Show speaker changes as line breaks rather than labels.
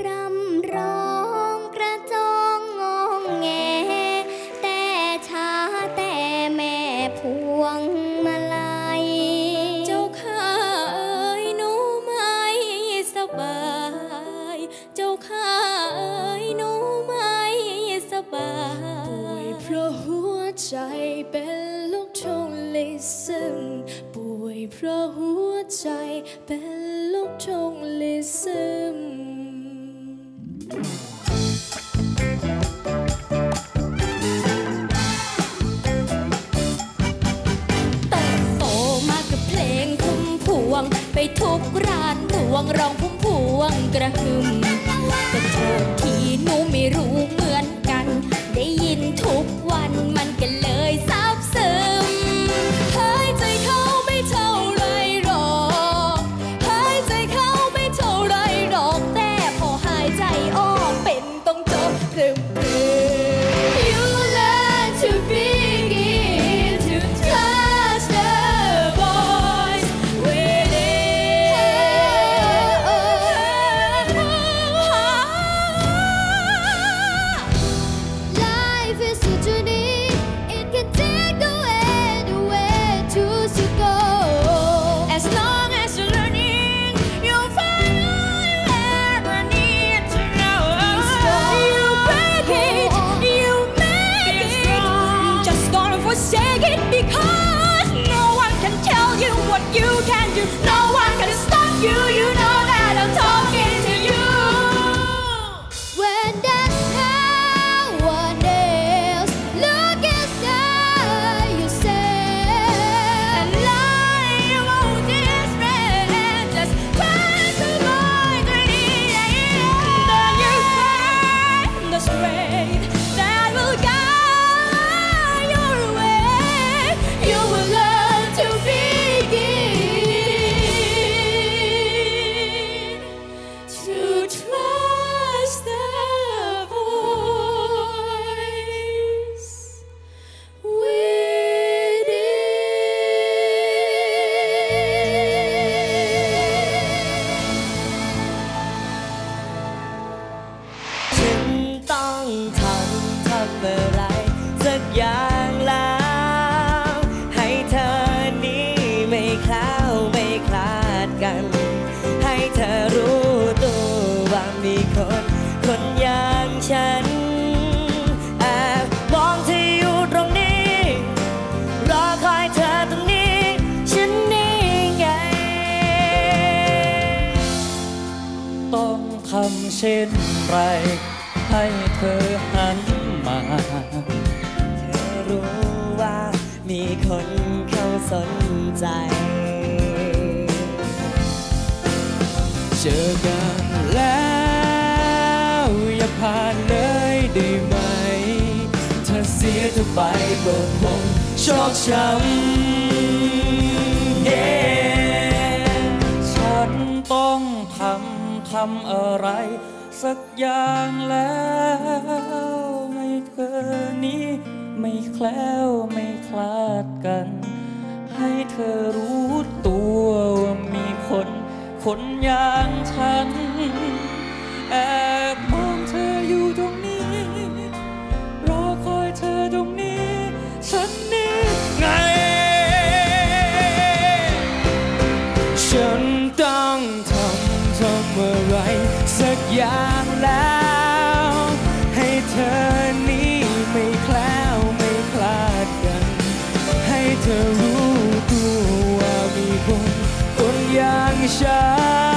รำร้องกระจองงองแง แต่ชาแต่แม่พวงมาลัย เจ้าข้าเอ๋ยหนูไม่สบาย เจ้าข้าเอ๋ยหนูไม่สบาย ป่วยเพราะหัวใจเป็นลูก
ทงลิซึงป่วยเพราะหัวใจเป็นลูกชงลิซึม ตโตมากับเพลงพุ่มพวงไปทุกร้านพวงร้องพุ่มพวง
กระหึ่ม เช่นไร ให้เธอหันมา
เธอรู้ว่ามีคนเข้าสนใจ
เจอกันแล้วอย่าผ่านเลยได้ไหม เธอเสียเธอไปเบิกมงชอกช้ำำอะไร สักอย่างแล้วไม่เธอนี้ ไม่แคล้วไม่คลาดกัน ให้เธอรู้ตัวว่ามีคน คนอย่างฉันแอ إن